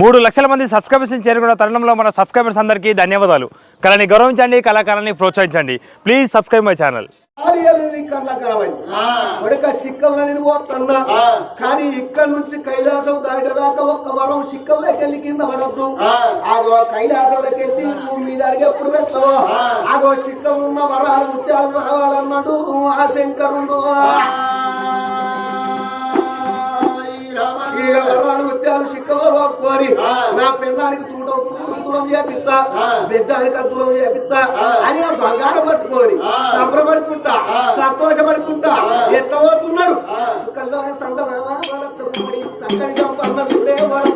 మూడు లక్షల మంది సబ్స్క్రైబర్స్ చేరుకున్న తరుణంలో మన సబ్స్క్రైబర్స్ అందరికీ ధన్యవాదాలు. కళని గౌరవించండి కళాకారాన్ని ప్రోత్సహించండి. ప్లీజ్ సబ్స్క్రైబ్ మై ఛానల్ ఒడక చిక్కల్లో నేను పోతున్నా కానీ ఇక్కడ నుంచి కైలాసం దాటదాకా ఒక్క వరం చిక్కల్లోకి వెళ్ళి కింద పడద్దు. ఆగో కైలాసంలోకి వెళ్ళి భూమి మీద ఎప్పుడు వెళ్తావో ఆగో చిక్కం ఉన్న వరాలు ముత్యాలు రావాలన్నాడు ఆ శంకరుడు. వరాలు ముత్యాలు చిక్కలో పోసుకొని నా పిల్లానికి చూడ దూరం చేపిస్తా. బెజ్జానికి దూరం చేపిస్తా. అని ఆ బంగారం పట్టుకొని సంబరపడుకుంటా సంతోషపడుకుంటా. ఎట్లా పోతున్నాడు? సుఖంలో సందమామ పన్న చూడే వాళ్ళ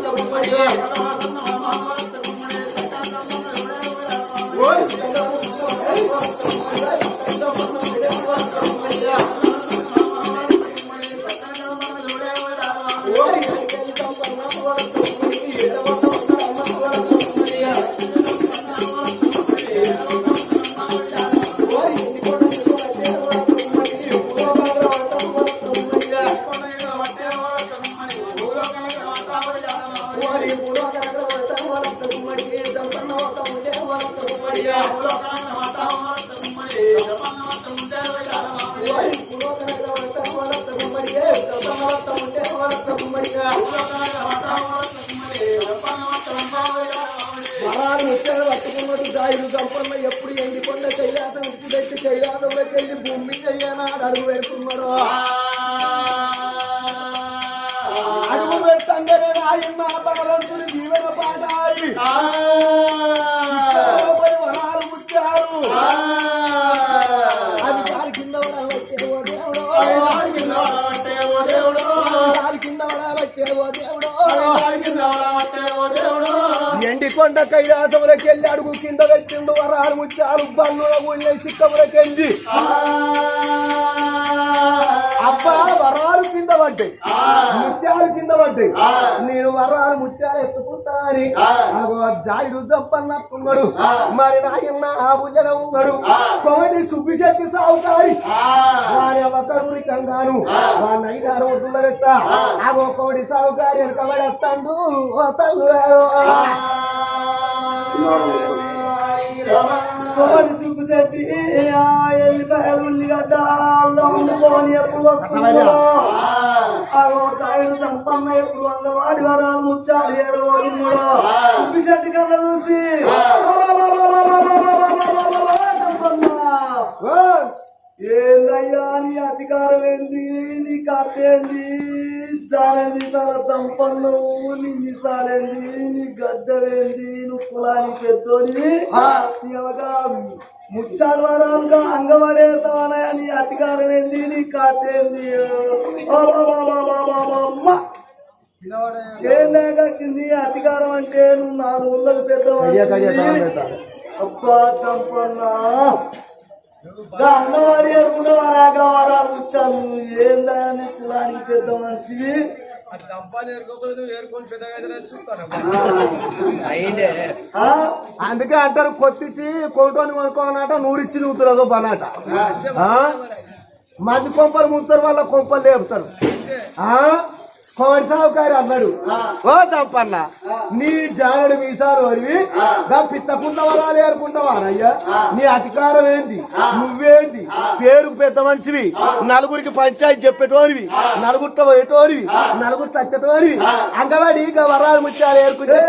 పెట్టంగానే ఆయన భగవంతుని జీవన పాఠాయి. వరాలు అది దారి కింద పడవచ్చే ఓ దేవుడో. కింద ఓ దేవుడో. ఎండి కొండ కైలాసములకి వెళ్ళి అడుగు కింద పెట్టిండు వరాలు ముత్యాలు బన్నుల ఊళ్ళే సిక్కములకి వెళ్ళి. అబ్బా వరాలు కింద పడ్డాయి. ముత్యాలు కింద పడ్డాయి. నేను వరాలు ముత్యాలు ఎత్తుకుంటా అని జాయుడు చంపన్నట్టున్నాడు మరి నాయన్న ఆ భుజన ఉన్నాడు. కోడి సుబ్బిశెట్టి సాగుతాయి వారి అవసరం కంగాను మా ఐదారు ఒడ్డుల పెట్ట. ఆగో కోడి సాగుకారి వెనకబడేస్తాడు. ఓ తల్లురారు కోడి ఉల్లిగడ్డ అల్లం ఎప్పుడు వస్తుందో ఆగో తాయుడు ఎప్పుడు వందవాడి వరాలు ముచ్చాలి ఏ రోజు కళ్ళ చూసి ఏందయ్యా నీ అధికారం ఏంది? నీ కథ ఏంది? చాలేంది చాలా సంపన్నం నీ మిసాలేంది నీ గడ్డవేంది నువ్వు కులానికి పెద్దోని? ముచ్చాలు వరాలుగా అంగమడేస్తావనయా నీ అధికారం ఏంది? నీ కథ ఏంది? ఓ బాబా బాబా బాబా అమ్మ. ఏందాక కింది అధికారం అంటే నువ్వు నాలుగు ఊళ్ళకి పెద్ద అబ్బా చంపన్నా వచ్చాను ఏందని కులానికి పెద్ద మనిషివి? ఆ? అందుకే అంటారు కొట్టించి కొట్టని కొనుక్కోనట నూరిచ్చి నూతులదో పనాట ఆ? మంది కొంపలు ముంతారు వాళ్ళ కొంపలు లేపుతారు. ఆ? కోడి సావుకారి అన్నాడు ఓ తప్పన్న నీ జానుడు మీసాలు వరివి గా పిత్తకుండా వరాలు ఏరుకుంటావారయ్యా నీ అధికారం ఏంది? నువ్వేంది? పేరు పెద్ద మనిషివి నలుగురికి పంచాయతీ చెప్పేటోరివి నలుగురితో పోయేటోరివి నలుగురితో వచ్చేటోరివి అంగవాడి ఇక వరాలు ముత్యాలు ఏరుకుంటే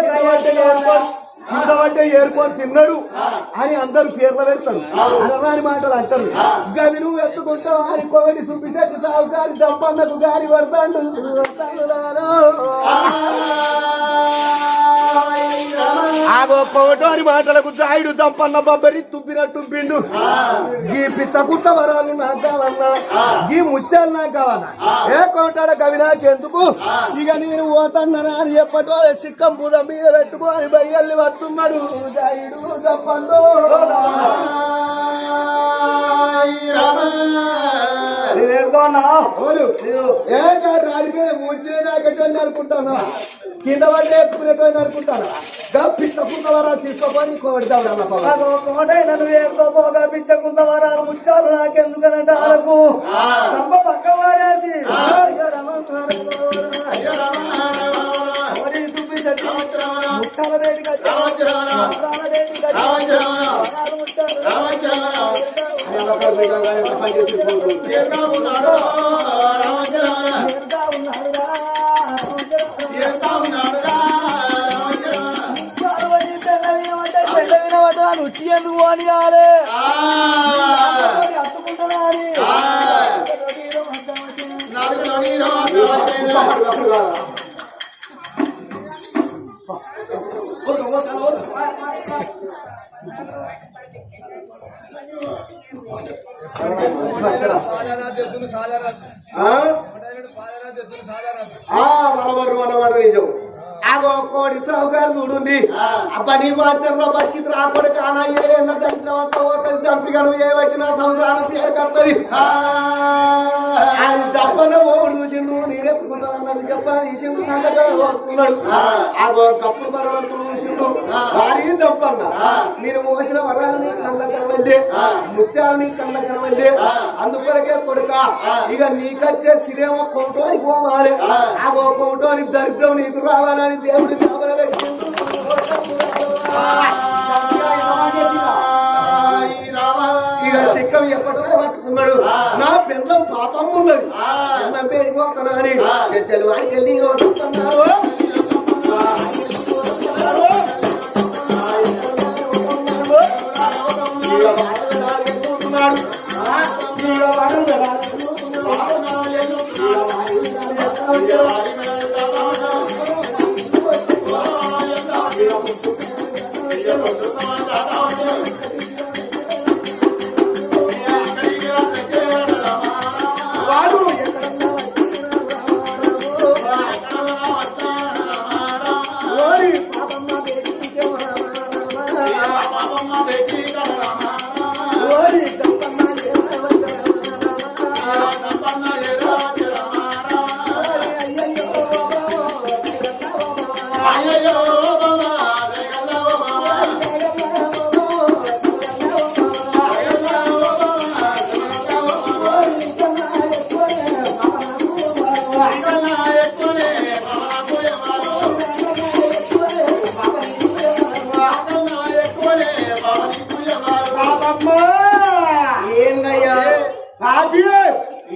ఇంతవంటే ఏరుకొని తిన్నాడు అని అందరు పేర్లు పెడతారు అనరాని మాటలు అంటారు. గది నువ్వు ఎత్తుకుంటావు అని కోడి చూపించట్టు సాగు గారి దంపన్నకు గారి పడతాడు ఆగో. కోటోని మాటలకు జాయుడు దంపన్న బొబ్బరి తుప్పినట్టు పిండు. ఈ పిచ్చకుట్ట వరాలు నాకు కావన్నా ఈ ముత్యాలు నాకు కావన్నా ఏ కోటాడ కవి నాకెందుకు ఇక నేను పోతన్నా అని చెప్పటో చిక్కం పూజ మీద పెట్టుకొని బయ్యల్ని వస్తున్నాడు జాయుడు అవును. ఏ కాదు రాలిపోయి అనుకుంటాను కింద పడ్డే ఎత్తుకునేటోని అనుకుంటాను? గా పిచ్చకుట్ట వరాలు తీసుకోపోయి పవన్ నాకు కోటై నన్ను ఏరుకోపోగా పిచ్చకుండా వరాలు ముచ్చాలు నాకెందుకనంటే వాళ్ళకు తప్ప పక్క వారేసి. రమణ. పని మాత్రంలో బతికి కానా ఏదైనా చంపికను ఏ పట్టినా సంసారం చేరుకత్తది అది ఓడు చిన్ను చెప్పని చిన్ను చూసిండు. నేను మోసిన వరాలని ముత్యాలని అందుకొరకే కొడుక ఇక నీకచ్చే సిరేమో కొంటోని పోవాలి ఆగో కొంటోని దరిద్రం నీకు రావాలని దేవుడు చాపల ఇక సిక్కం ఎప్పటికో పట్టుకున్నాడు నా పెళ్ళం పాపం ఉన్నది పెళ్ళం పేరుకోకనా అని చర్చలు వాడికెళ్ళి రోజు వాడు వెళ్తున్నాడు ఇక వాడు వాడు ఎక్కడన్నా ఓరి పాపమ్మ బేటీకే ఓరి చెప్పమ్మ పాపమ్మ ఏందయ్యా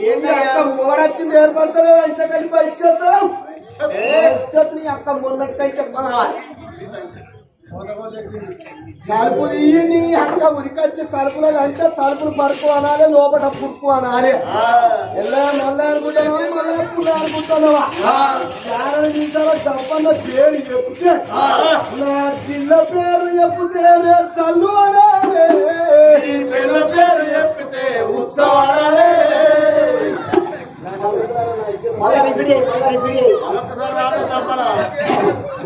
ఏంటి అక్క మూడొచ్చింది ఏర్పడతలేదు? అంటే కలిపి పరిచేద్దాం నీ అక్క మొన్నట్టయి చెప్పరా తలుపు తీయి నీ అక్క ఉరికొచ్చి తలుపులో అంటే తలుపులు పరుపు అనాలి లోపల పురుపు అనాలి. ఎలా మళ్ళీ అనుకుంటున్నావా మళ్ళీ ఎప్పుడు అనుకుంటున్నావా కారణం తీసావా చెప్పన్న పేరు చెప్తే నా జిల్లా పేరు చెప్తే నేను చల్లు అనాలి. పిల్ల పేరు చెప్తే ఉత్సవాలే.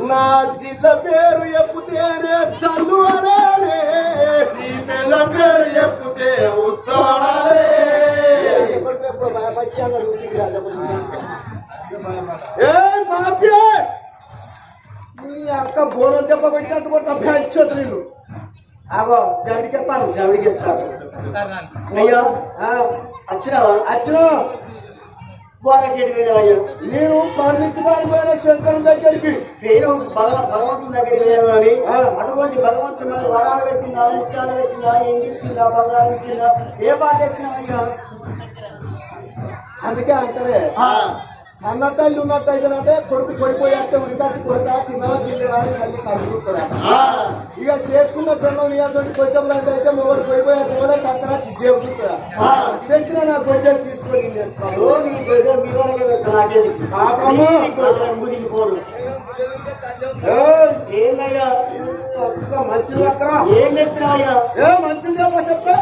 నా జిల్లా పేరు ఎప్పుతేనే చల్లు అనాలే నీ పిల్ల పేరు ఎప్పుతే ఉత్సవాలే ఏ పాపి నీ అక్క బోనం దెబ్బ కొట్టినట్టు కొట్ట పెంచొద్దు నీళ్ళు ఆగో జడికెత్తాను జవిడికిస్తారు అయ్యా. వచ్చినావా పోయినావయ్యా నేను పండించడానికి పోయిన శంకరం దగ్గరికి. నేను భగవ భగవంతుని దగ్గరికి వెళ్ళాను ఆ. అటువంటి భగవంతుడు నాకు వరాలు పెట్టిందా ముత్యాలు పెట్టిందా ఎంగి ఇచ్చిందా బంగారం ఇచ్చిందా ఏ పాట ఇచ్చినావయ్యా అందుకే అంటనే అన్నట్టయిలు ఉన్నట్టయితే కొడుకు పడిపోయాక ఉరికాచి కొడతా తిన్నా కడుగుతుందా ఇక చేసుకున్న పిల్లలు నియంత్రణ కొంచెం అయితే పడిపోయాక మొదటి అక్కడ చెబుతుందా తెచ్చిన నా గొడ్డలు తీసుకొని ఏందయ్యా? మంచిది అక్కడ ఏం తెచ్చినావయ్యా? ఏ మంచిది చెప్ప చెప్తా.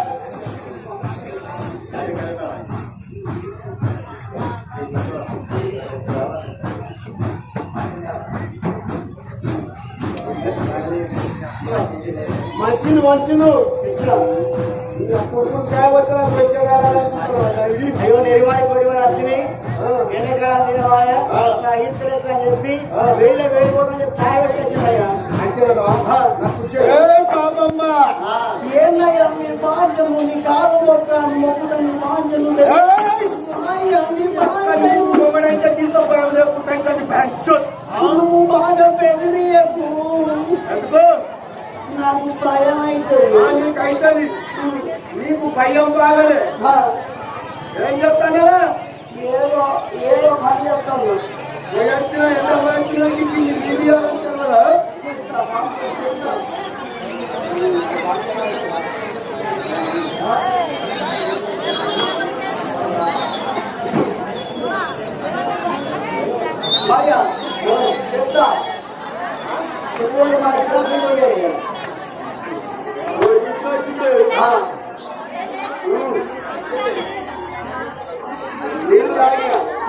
మంచిది మంచిది కొడుకు సేవకుల అయ్యో ఎండకాల చెప్పి వెళ్ళ చెప్పి ఛాయ్ మీ నీ కాదు నీ బాధ్యము మొగడంటే తీసుకోపోయావు లేకుంటే ఇంకా నీ బ్యాచ్ నువ్వు బాధ పెదిరియకు నాకు భయం అయితే. ఆ, నీకు అవుతుంది నీకు భయం బాగలే ఏం చెప్తానే ఏదో ఏదో పని చెప్తాను. వచ్చిన ఎంత వచ్చిన వీడియో వస్తుంది కదా? భయ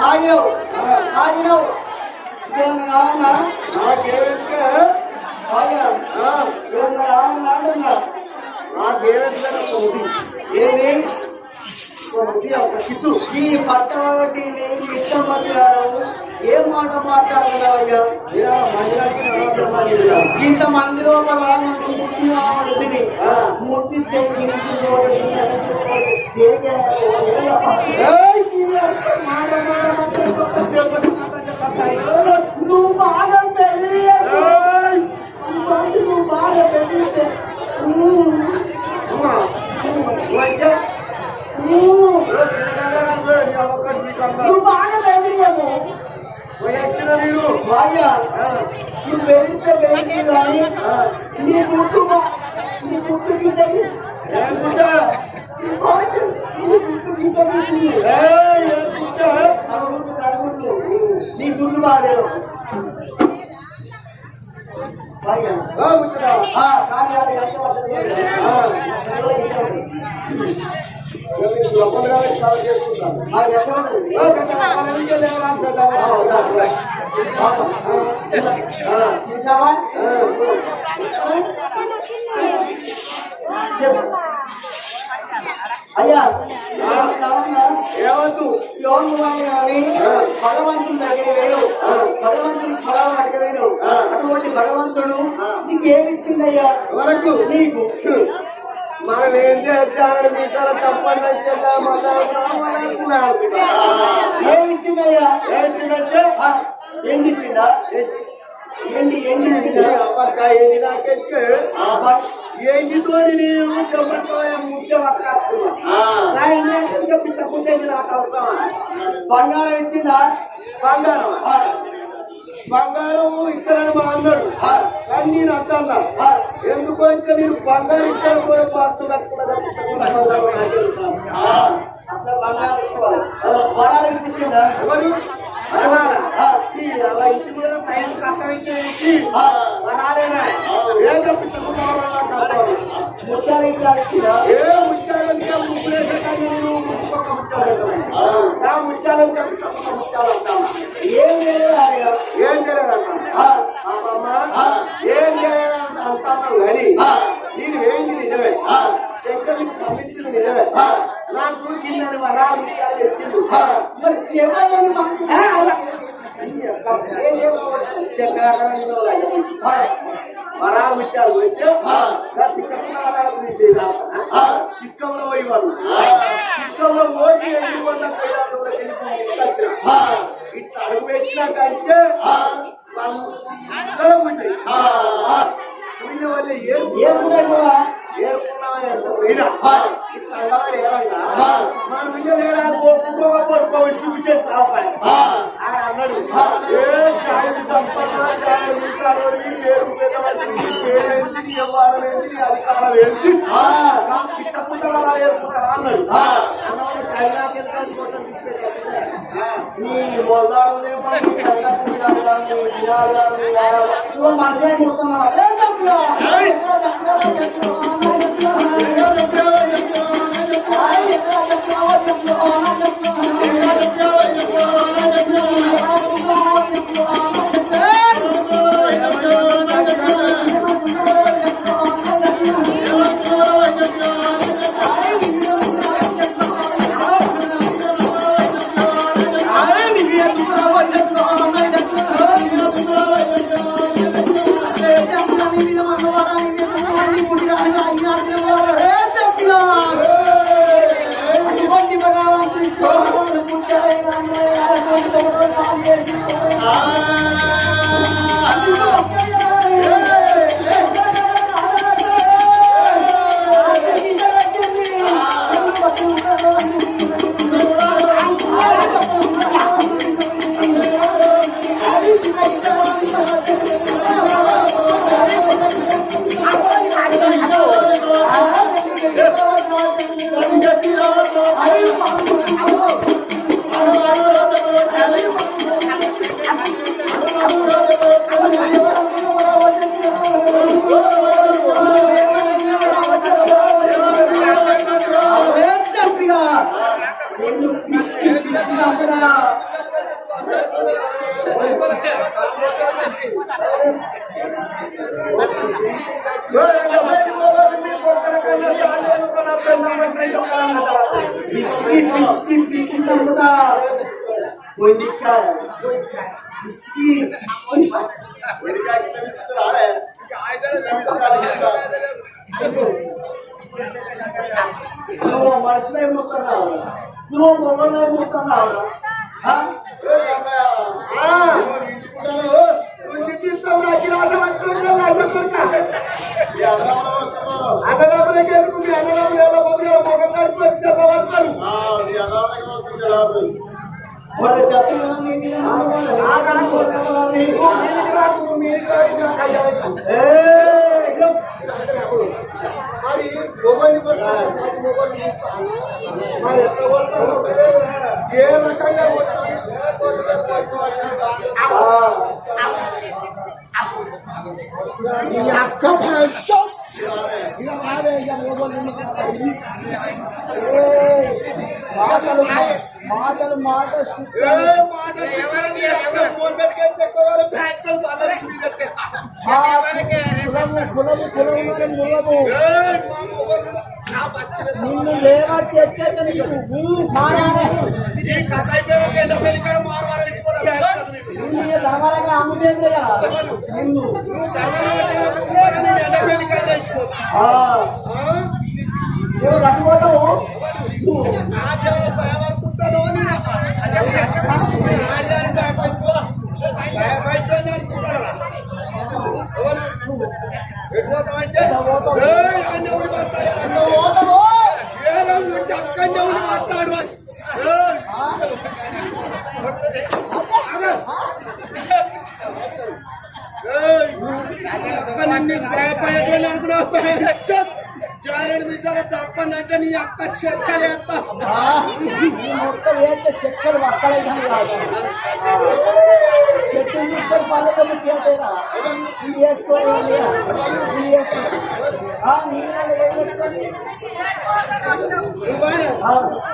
ఆగినావు ఆగినావు ఏమన్నా కావాలన్నా నాకేమిస్తే ఆగినా ఏమన్నా కావాలన్నా అంటున్నా నాకేమిస్తే ఏంది? కిచ్చు ఈ పట్ట కాబట్టి నేను ఇష్టం పట్టినాడు ఏం మాట మాట్లాడుతున్నావు అయ్యా? ఇంత మంది లోపల నన్ను ముట్టి వాడిని ముట్టితే ఇంటి పోయి, ఇంటి పోయి, దేనికే ఏదో పని. ఏయ్, ఈ యొక్క మాట మాట నువ్వు బాగా పెరిగితే ఏయ్, నువ్వు బాగా కానీ నీ నీ నీ నీ నీ దుడ్డు బాగాలేదు అయ్యా? ఏవద్దు ఎవరు కానీ భగవంతుని దగ్గర వేరు భగవంతుని ఫలాలు అడగలేదు అటువంటి భగవంతుడు నీకు ఏమి ఇచ్చిందయ్యా వరకు నీకు మనం ఏం చేస్తాడు మీసాల తప్పని ఏమి ఇచ్చిందయ్యా ఏంటంటే ఆ, ఎండి ఇచ్చిందా ఎండి ఎండి ఇచ్చిందా అప్పకాయ ఏంటి నాకెక్కి ఏంటితో నీవు? చెప్పతో ముఖ్యం నా ఇండియా పిట్ట పుట్టేది నాకు అవసరం. బంగారం ఇచ్చిందా బంగారం. బంగారం ఇక్కడ అన్నాడు. కానీ నేను అచ్చన్నా ఎందుకో ఇంకా నేను బంగారం ఇక్కడ కూడా పాత్ర బంగారం ఇంటి ముత్యాలు ఇచ్చిందా ఏ ముత్యాలంటే ముగ్గులేసే కానీ ముత్యాలు ముత్యాలు ఏం అయ్యా ఏం ఏం తెలియదు అంటాను కానీ నేను ఏంటి నిజమే? శంకర్కి పంపించింది నిజమే. నాకు చిన్న వరాలు తెచ్చిండు. మరి మనకు వరాలు ముత్యాలు గురించి పిచ్చల గురించి సిక్కంలో పోయి వాళ్ళు సిక్కంలో పోసి ఇట్లా అడుగు పెట్టినాకంటే ఉంటాయి పోయిన వాళ్ళే ఏం ఏమున్నాయి మనం ఇంకా లేడా పడుకోవాలి చూసే చాపాయి ఆయన అన్నాడు ఏ జాయిలు చంపన్నా జాయిలు తీసారు ఏరు పేరేంటి వ్యవహారం ఏంటి అధికారం ఏంటి చిట్టకుండా అలా అన్నాడు అన్నవాడు కైలాసం ఎంత అనుకుంటాం I'm don't going నువ్వు మనుషులే ముక్కన్నావు నువ్వు మొగలే ముక్కన్నావు మరి మొగోని కొట్టాలి, మొగోని కొట్టాలి. మరి ఎట్లా కొట్టాలి? ఏ రకంగా మాటలు మాటలు మాట కులము కులము కులము ములము నిన్ను లేవట్టి ఎత్తేస్తే నీకు మారాలి ధనవరంగా. ఆ, ఆ? నువ్వు ఉండి మాట్లాడు. ఏయ్. ఏయ్. అక్క నిన్ను నీ వేస్తే చెక్కలు కాదు చెట్టుని తీసుకొని తీసేదా వేసుకోవాలి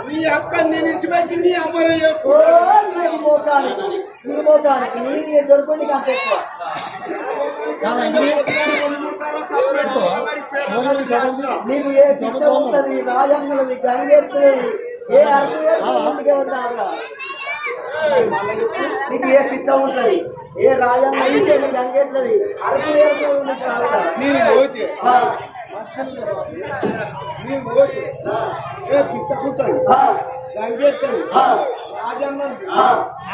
నీ అక్క నేను ఇచ్చిపెట్టి నీ నీ నీ దొరుకుతుంది కాస్త ఎక్కువ నీకు ఏ శిక్ష ఉంటుంది రాజంగులది గంగెత్తులది ఏ అర్థం అందుకే నీకు ఏ శిక్ష ఉంటుంది ఏ రాజంగ అయితే నీకు గంగెత్తులది అరకు ఏర్పడి నీకు కాదురా. నేను పోతే నేను పోతే ఏ పిచ్చకుంటాడు గంగెత్తడు రాజన్న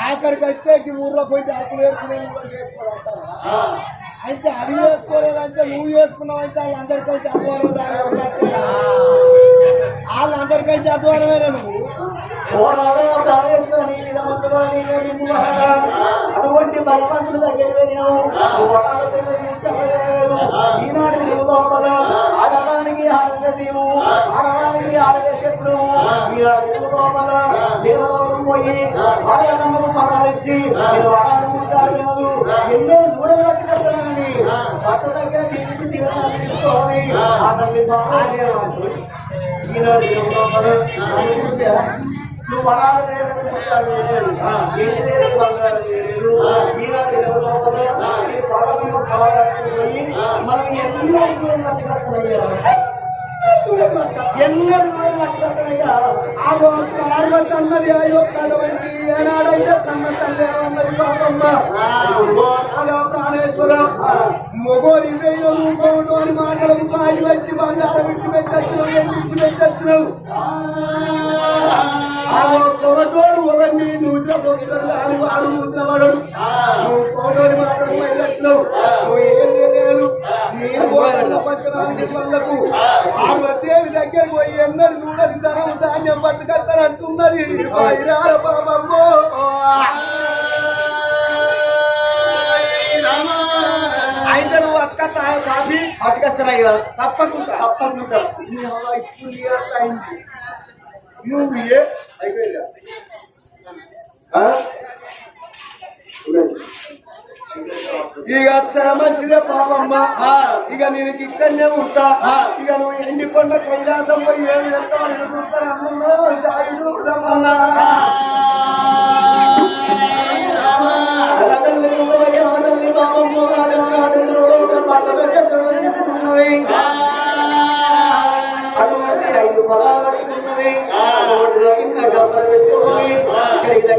ఆఖరికి ఈ ఊర్లో పోయి అప్పులు వేసుకునే. అయితే అది వేసుకోలేదంటే నువ్వు వేసుకున్నావంటే వాళ్ళందరికీ అధ్వానం వాళ్ళందరికీ అధ్వానమైన నువ్వు? పోరాడే ప్రాణేశ్వర నీ మీద మంత్రులు నీ మీద నింపుమహా. అటువంటి బలవంతుల దగ్గర చెప్పలేదు. ఈనాటి లోపల ఆడడానికి ఆడదేవు ఆడడానికి దేవలోకం పోయి ఆడనమ్మకు పడాలిచ్చి నేను ఎన్నో చూడబట్టి కట్టాలని భర్త దగ్గర తీసి తీసుకోవాలి ఆ తల్లి బాగా ఈనాడు నువ్వు వరాలు లేదు ఏది లేదు బంగారం లేదు. ఈనాడు లోపల మనం ఎన్నో చూడనట్టు కట్టనయ్యా ఎన్నో చూడనట్టు కట్టనయ్యా తన్నది అయ్యో కలవంటి ఏనాడైతే తన తల్లి ఉన్నది పాపమ్మ ఆగో ప్రాణేశ్వర మొగోరి వేయో రూపంలో వచ్చి బంగారం ఇచ్చి పెట్టచ్చినావు ఇచ్చి వాడు నువ్వు నువ్వు ఏం నేను పోయిన పచ్చడానికి వాళ్ళకు ఆ దేవి దగ్గర పోయి ఎన్నరు చూడని ధనం ధాన్యం బతుకత్తనంటున్నది బాబమ్మో అయితే నువ్వు తప్పకుండా. తప్పకుండా. నువ్వు ఏ అయిపోయిందా? ఆ? ఇక చాలా మంచిదే పాపమ్మ. ఇక నేను ఇక్కడనే ఉంటా. ఇక నువ్వు ఎండికొండ కైలాసం పోయి ఏ విధంగా దగ్గర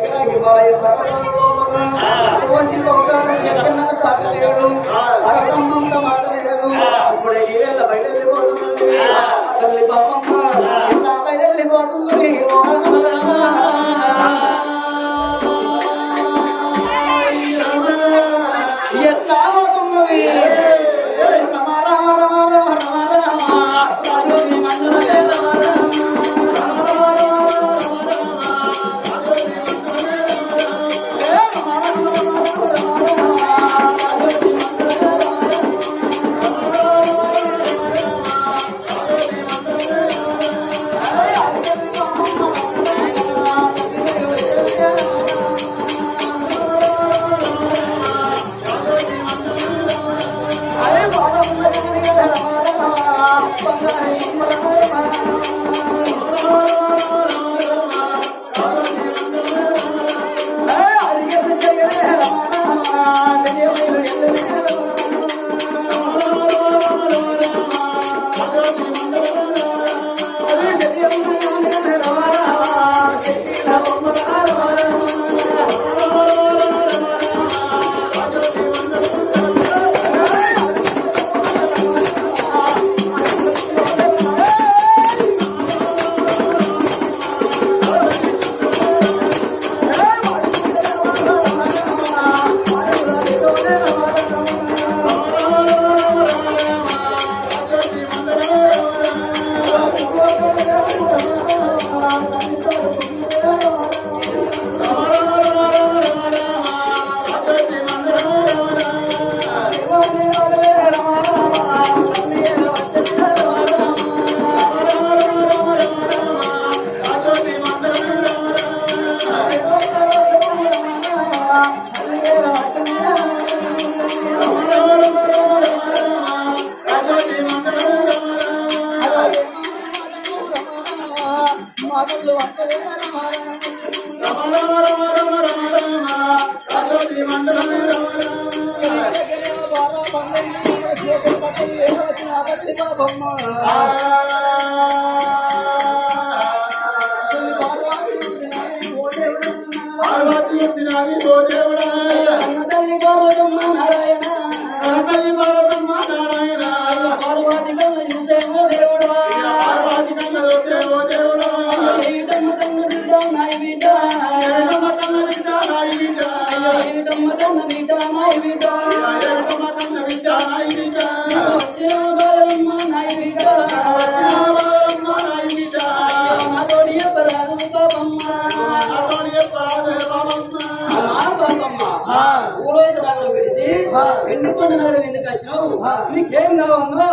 ఎందుకు ఎందుకు వచ్చినావు నీకేం కావాలో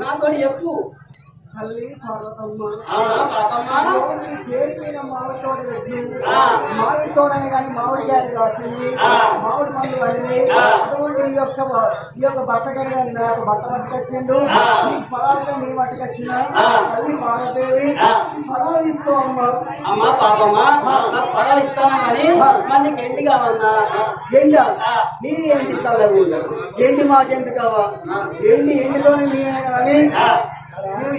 నాతో చెప్పు. తల్లి పార్వతమ్మ ఆ. మామిడి తోటనే కానీ మామిడికాయలు కాసింది. మామిడి ఆ. అటువంటి ఈ యొక్క ఈ యొక్క బట్టకని కానీ నాకు బట్ట పట్టుకొచ్చిండు. ఈ ఫలాలుగా నీ పట్టుకొచ్చిన. తల్లి పార్వదేవి. ఫలాలు ఇస్తూ అమ్మ? పాపమ్మ పదాలు ఇస్తానా కానీ మరి? నీకు ఎండి కావన్నా ఎండ? ఆ. నీ ఎండి స్థలం ఎండి మాకెందు కావా? ఎండి ఎండితో నీ కానీ నువ్వు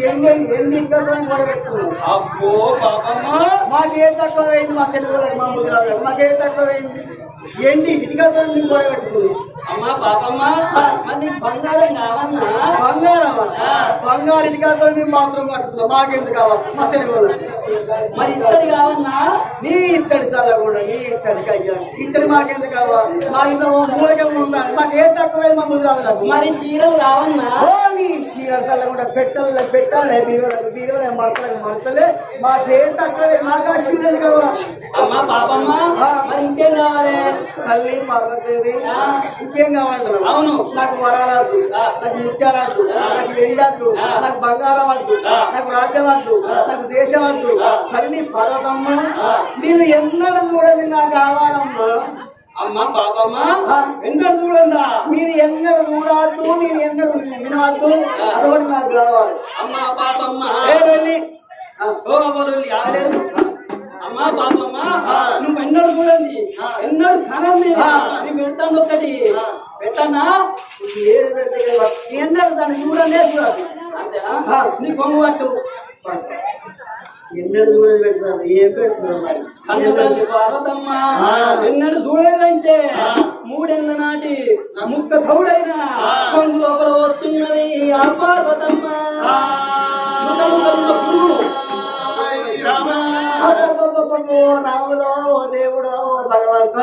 అబ్బో మాకేం తక్కువైంది మా తెలుగు మా ముద్రాలు మాకేం తక్కువైంది. ఎండి ఇటుకతో కూడా పెట్టుకుంది అమ్మా పాపమ్మ బంగారం కావన్నా బంగారం బంగారు ఇటుకతో మేము మాత్రం కట్టుకున్నాం మాకెందుకు కావాలి? మా తెలుగు వాళ్ళకి. మరి ఇత్తడి కావన్నా నీ ఇత్తడి చాలా కూడా నీ ఇత్తడికి అయ్యా ఇత్తడి మాకెందుకు కావాలి? మా ఇంట్లో మూలకం ఉండాలి. మాకేం తక్కువైంది మా ముద్రాలకు మరి చీరలు కావన్నా నీ చీర కూడా పెట్టాలి పెట్టాలి బీరువలకు బీరువలే మడతలకు మడతలే మాకేం తక్కువే మాకు ఆ చీరలు కావాలి అమ్మా పాపమ్మ ఇంకేం కావాలి తల్లి పార్వతీదేవి ఇంకేం కావాలి అవును. నాకు వరాలద్దు నాకు ముత్యాలద్దు నాకు వెండద్దు నాకు బంగారం వద్దు నాకు రాజ్యం వద్దు నాకు దేశం వద్దు. తల్లి పర్వతమ్మ నేను ఎన్నడూ చూడని నాకు కావాలమ్మా. అమ్మా పాపమ్మ ఎంత చూడందా మీరు ఎన్నడూ చూడవద్దు నేను ఎన్నడూ వినవద్దు అటువంటి నాకు కావాలి. అమ్మా పాపమ్మ. ఓ అమ్మా పాపమ్మ నువ్వు ఎన్నడు చూడండి ఎన్నడు కనండి నీ పెడతాను ఒకటి పెట్టానా? ఎన్నడూ దాన్ని చూడాలి అంతేనా? నీ కొంగు పట్టు. ఎన్నడూ ఏం ఎన్నడు చూడలేదంటే మూడేళ్ళ నాటి ముక్క కొంగు లోపల వస్తున్నది ఆ. పార్వతమ్మ రాములో దేవుడో భగవంత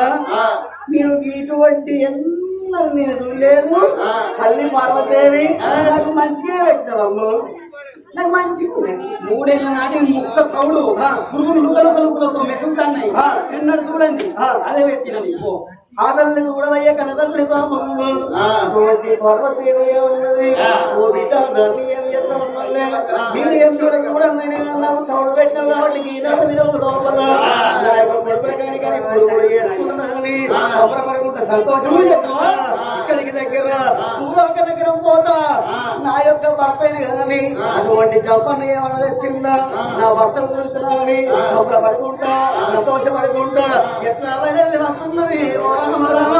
ఇటువంటి ఎన్నో నేను చూడలేదు తల్లి పార్వతేవి నాకు మంచిగా పెట్టావమ్మ నాకు మంచిగా. మూడేళ్ళ నాటి ముక్క కౌడు పురుగులు లుకలు కలుపులతో మెసులుతున్నాయి ఎన్నడు చూడండి. అదే పెట్టిన నీకు. ఆకలిని కూడా అయ్యే కనతల్లి పాపమ్మ కోటి పార్వతీదేవి ఉన్నది. ఓ బిడ్డ ధర్మీయం ఎంత ఉన్నది. మీరు ఏం చూడ కూడా నేను నాకు తోడు పెట్టాను కాబట్టి లోపల. కానీ కానీ అప్రపడకుండా సంతోషం ఇక్కడికి దగ్గర ఒక దగ్గర పోతా. నా యొక్క భర్తని కదని అటువంటి జపని ఏమన్నా తెచ్చిందా? నా భర్త గురించున్నానని అప్రపడుకుంటా సంతోషపడుకుంటా. ఎట్లా వెళ్ళి వస్తున్నది? ఓ రామ రామ.